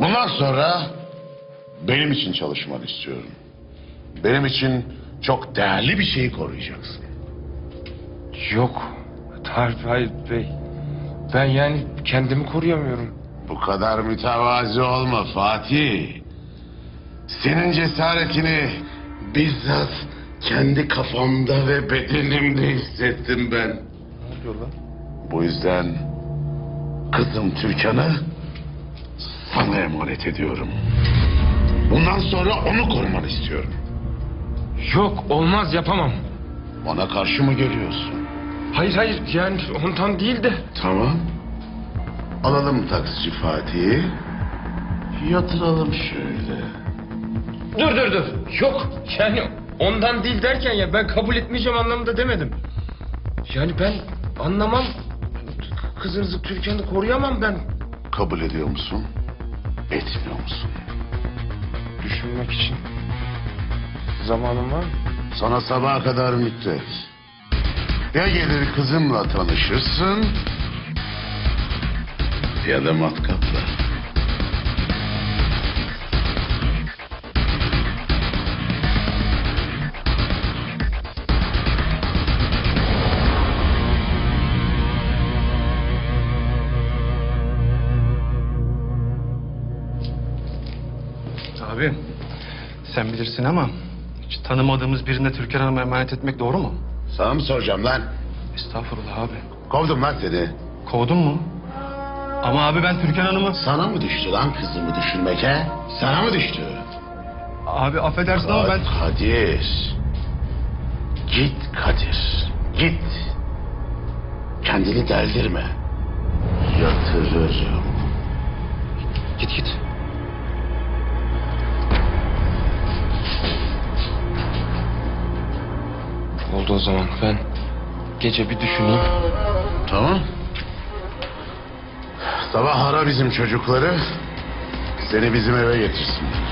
Bundan sonra benim için çalışmanı istiyorum. Benim için çok değerli bir şeyi koruyacaksın. Yok. Hayır, hayır bey. Ben yani kendimi koruyamıyorum. Bu kadar mütevazi olma Fatih. Senin cesaretini bizzat kendi kafamda ve bedenimde hissettim ben. Ne oluyor lan? Bu yüzden kızım Türkan'ı sana emanet ediyorum. Bundan sonra onu korumanı istiyorum. Yok olmaz yapamam. Ona karşı mı geliyorsun? Hayır hayır yani ondan değil de. Tamam. Alalım taksici Fatih'i. Yatıralım şöyle. Dur dur dur. Yok yani ondan değil derken ya ben kabul etmeyeceğim anlamında demedim. Yani ben anlamam. Kızınızı Türkan'ı koruyamam ben. Kabul ediyor musun? Etmiyor musun? Düşünmek için. Zamanım var mı? Sana sabaha kadar müddet. Ya gelir kızımla tanışırsın... ...ya da matkapla. Abi sen bilirsin ama hiç tanımadığımız birine Türkan Hanım'a emanet etmek doğru mu? Sana mı soracağım lan? Estağfurullah abi. Kovdum lan seni. Kovdun mu? Ama abi ben Türkan Hanım'ı... Sana mı düştü lan kızımı düşünmek he? Sana mı düştü? Abi affedersin ama ben... Kadir. Git Kadir. Git. Kendini deldirme. Yatırırım. Oldu o zaman ben gece bir düşüneyim. Tamam. Sabah ara bizim çocukları. Seni bizim eve getirsinler.